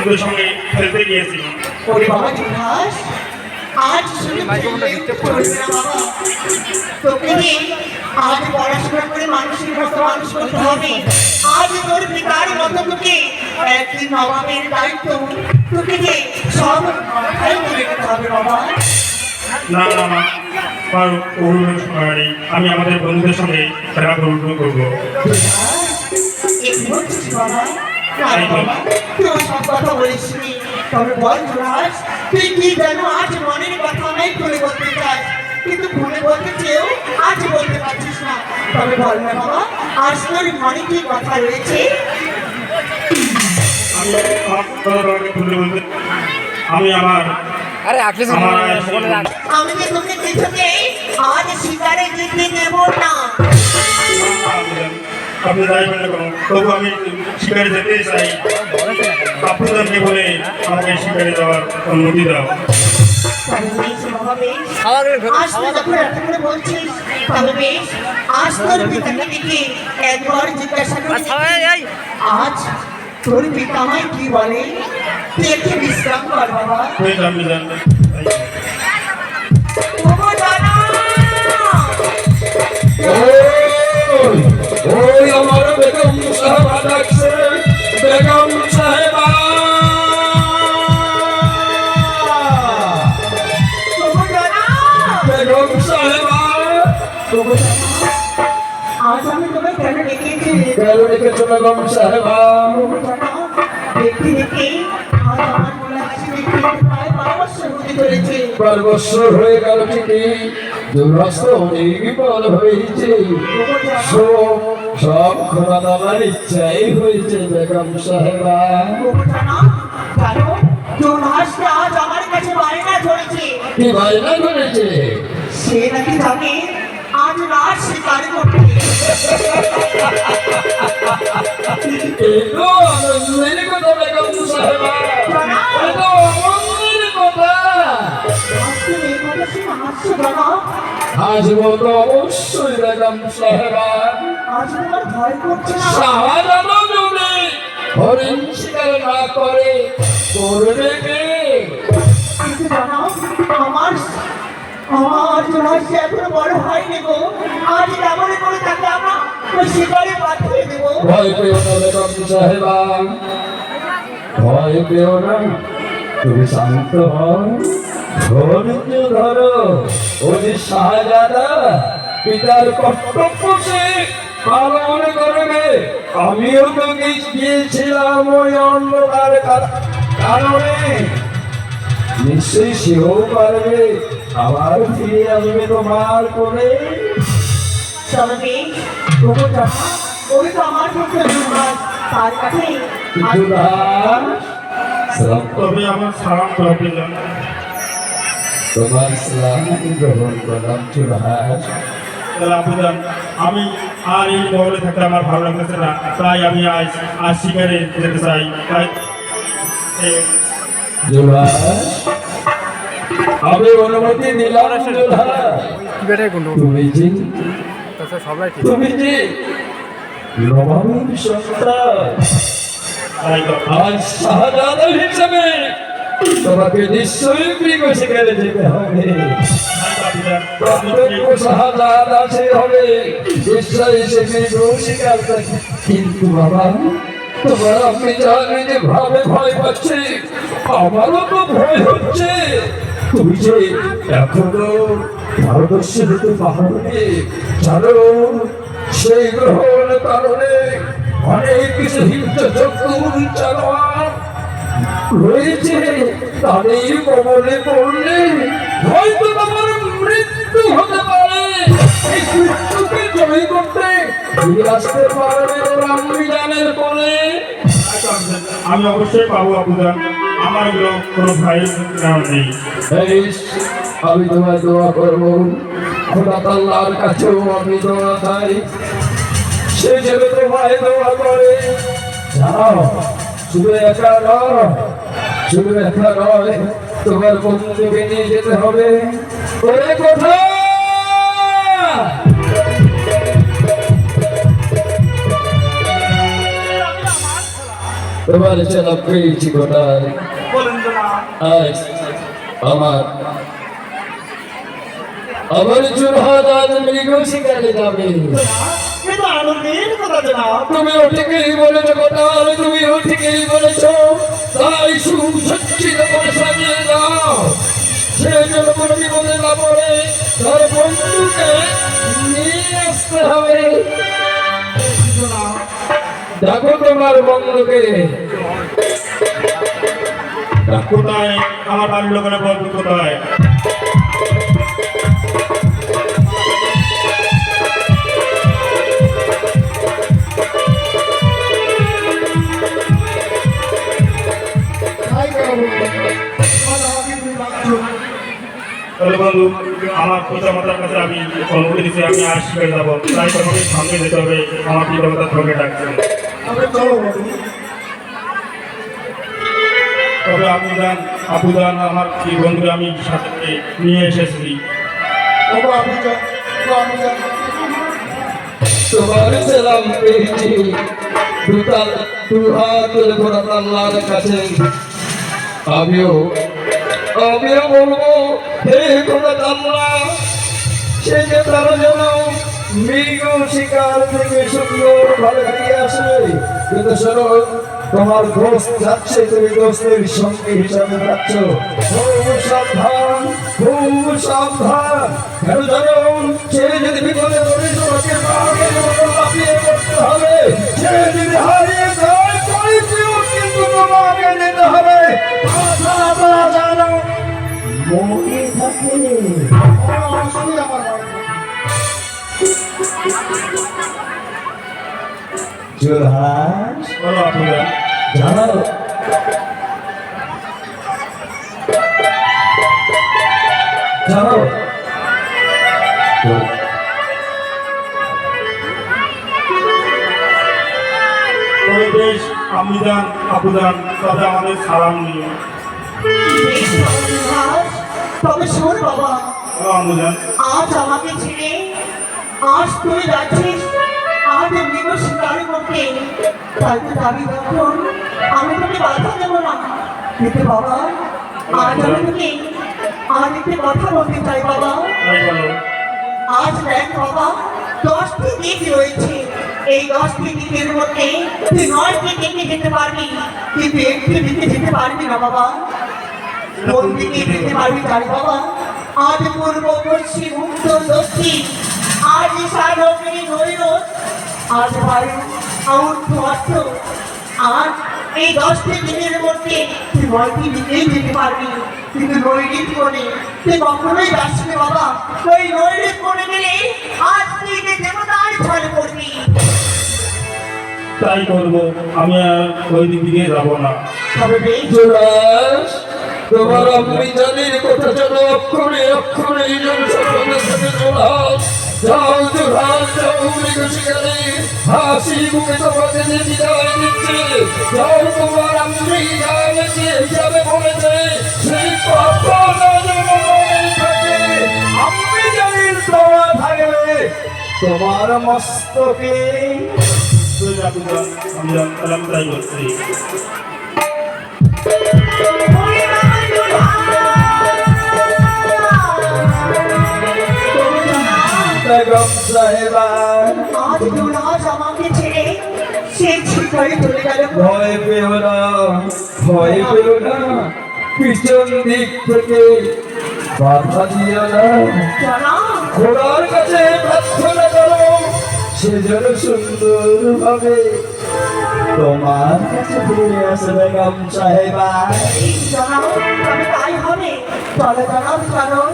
বন্ধুদের সঙ্গে খেলতে গিয়েছিলাম ওরে বাবা জুলহাস আজ তোকে আজ পড়াশোনা করে মানুষের মতো মানুষ করতে হবে। আজ তোর পিতার মতো তোকে একদিন নবাবের দায়িত্ব তোকে যে সব মাথায় তুলে নিতে হবে বাবা। না না মা আমার অভিভাবক সময় আমি আমাদের বন্ধুদের সঙ্গে খেলা গ্রহণ করব না বাবা? তুই সব কথা বলিস তবে বল জুলহাস তুই কি যেন আজ মনের কথা অনেক করে বলতে চাস কিন্তু ভুলে বলতে চেয়েও আজ বলতে পারছিস না তবে বল না বাবা আজ তোর মনে কি কথা রয়েছে আমি আমার আরে আমার আমি যে তোকে কিছুতেই আজ শিকারে যেতে দেব না। আপনি যাই বলে কোনো তবু আমি শিকারে যেতে চাই। আপনাদেরকে বলে আমাকে শিকারে যাওয়ার অনুমতি দাও। আজ তুই যখন এত করে বলছিস তবে বেশ আজ তোর পিতাকে একবার জিজ্ঞাসা করে আজ তোর পিতা আমায় কি বলে? তুই বিশ্রাম কর বাবা। ওগো জানা! ওই আমার বেগম সাহেবা ডাকছে বেগম সাহেবা! বেগম সাহেবা! আজ আমি তোমায় কেন ডেকেছি কেন রেখেছো। বেগম সাহেবা দেখতে দেখতে আজ আমার হাসি দেখতে প্রায় বারো বছর হতে চলেছে বার বছর হয়ে গেল ঠিকই দুর্বাস্ত অনেক বিপদ হয়েছে। সব সব খোলা দেওয়ার ইচ্ছাই হয়েছে বেগম সাহেবা আজ আমার কাছে বায়না ধরেছে। কি বায়না করেছে? সে নাকি যাবে আজ রাত শিকার করতে এতো আনন্দের কথা বেগম সাহেবা এতো আনন্দের কথা। আজ তুমি এই কথা শুনে হাসছো জানা। হাসবো তো অবশ্যই বেগম সাহেবা শাহজাদা যদি হরিণ শিকার না করে করবে কে? জানো আমার আমার জোনহাসকে এখনও বড় হয়নি গো। আজ কেমন করে তাকে আমরা শিকারে পাঠিয়ে দেবো? ভয় পেও না বেগম সাহেবা। ভয় পেও না। তুমি শান্ত হও। ধৈর্য ধরো। ওই শাহজাদা পিতার কর্তব্য সে। পালন করবে আমিও তো গিয়েছিলাম ওই অন্ধকার কারণে। নিশ্চয়ই সেও পারবে আবার ফিরে আসবে তোমার করে তবে ওগো ওই তো আমার পুত্র জোনহাস তার কাছে। তবে আমার সালাম যান তোমার সালাম গ্রহণ করলাম আমি আর এই মহলে থাকতে আমার ভালো লাগতেছে না। তাই আমি আজ আজ শিকারে যেতে চাই। তাই আমি অনুমতি দিলাম বেটাই তুমি যে সবাই ঠিক। তুমি যে নবাবের সন্তান আজ শাহজাদা হিসেবে তোমাকে নিশ্চয়ই প্রিয় শিকারে যেতে হবে। কিন্তু বাবা, তোমার আপনি যে ভাবে ভয় পাচ্ছে। আমারও তো ভয় হচ্ছে। তুমি যে এখনও ভারতবর্ষে যেতে পারবে জানো, সেই গ্রহণ কারণে অনেক কিছু হিংসা চক্র রয়েছে তাদের কবলে পড়লে হয়তো তোমার মৃত্যু হতে পারে। এই মৃত্যুকে জয় করতে আসতে পারবে রামবিজানের পরে আমি অবশ্যই পাবো আপুদান আমার কোনো ভাই নেই। আমি তোমার দোয়া করব। খোদা তাল্লার কাছেও আমি দোয়া চাই। সে যেন তোমায় দোয়া করে। যাও। শুধু একা নয় শুধু একা নয় তোমার বন্ধুকে নিয়ে যেতে হবে। ওরে কোথায় তোমার ছেলে পেয়েছি আজ আমার আমার চুরহাত আজ মৃগ শিকারে যাবে কিন্তু আনন্দের কথা জনাব তুমিও ঠিকই বলেছ কথা তুমিও ঠিকই বলেছ। তাই সুসজ্জিত করে সাজিয়ে দাও সে যেন কোনো বিপদে না পড়ে তার বন্ধুকে নিয়ে আসতে হবে। দেখো তোমার বন্ধুকে। কোথায়? আমার বাড়ির লোকেরা বলবে কোথায়? তাহলে বন্ধু আমার পিতা মাতার কাছে আমি অনুমতি দিচ্ছি আমি আর শিখে যাব। তাই তোমাকে যেতে হবে আমার পিতা তবে আপনি যান আপু যান আমার এই বন্ধুকে আমি সাথে নিয়ে এসেছি। তোমার সালাম পেয়েছি। দুটা দু আল্লাহর কাছে। আমিও আমিও বলব, হে সে যে তার যেন মৃগ শিকার থেকে সুন্দর ভাবে ফিরে আসে, কিন্তু শোনো, তোমার দোস্ত যাচ্ছে, তুমি দোস্তের সঙ্গে হিসাবে যাচ্ছ। সাবধান খুব সাবধান। কেন জানো যদি বিপদে পড়ে তোমাকে হবে যদি হারিয়ে যান জানো তবে বেশ তবে আমাদের সালাম নিয়ে। তবে শোন বাবা আজ আমাকে ছেড়ে আজ তুই যাচ্ছিস আজ মৃগ শিকার করতে তাই তো দাবি যখন আমি তোকে বাধা দেবো না। কিন্তু বাবা, আজ আমি তোকে, আজ একটি কথা বলতে চাই বাবা। তাই আজ দেখ বাবা, দশটি দিক রয়েছে। এই দশটি দিকের মধ্যে তুই নয়টি দিকে যেতে পারবি। কিন্তু একটি দিকে যেতে পারবি না বাবা। কোন দিকে যেতে পারবি জানি বাবা। আজ পূর্ব, পশ্চিম, উত্তর, দক্ষিণ। আজ সাগরী নৈর আজ বায়ু আউট অর্থ আজ এই দশটি দিনের মধ্যে তুই নয়টি দিকেই যেতে পারবি। কিন্তু নৈরিক কোণে তুই কখনোই যাচ্ছি না বাবা। ওই নৈরিক কোণে গেলে আজ তুই যে দেবতার ছল করবি। তাই করব আমি আর ওই দিক দিকে যাব না। তবে বেশ। জোরাস তোমার আমি জানির কথা যেন অক্ষরে অক্ষরে জোরাস তোমার আমি জানিছে হিসাবে সাহেবা আজ দুরাজ আমাকে ছেড়ে সে শিকারে চলে গেল ভয় পেও না, ভয় পেও না। পিছন দিক থেকে বাধা দিও না। খোদার কাছে প্রার্থনা করো, সে সুন্দর ভাবে তোমার কাছে ফিরে আসে বেগম সাহেবা তাই হবে। কারণ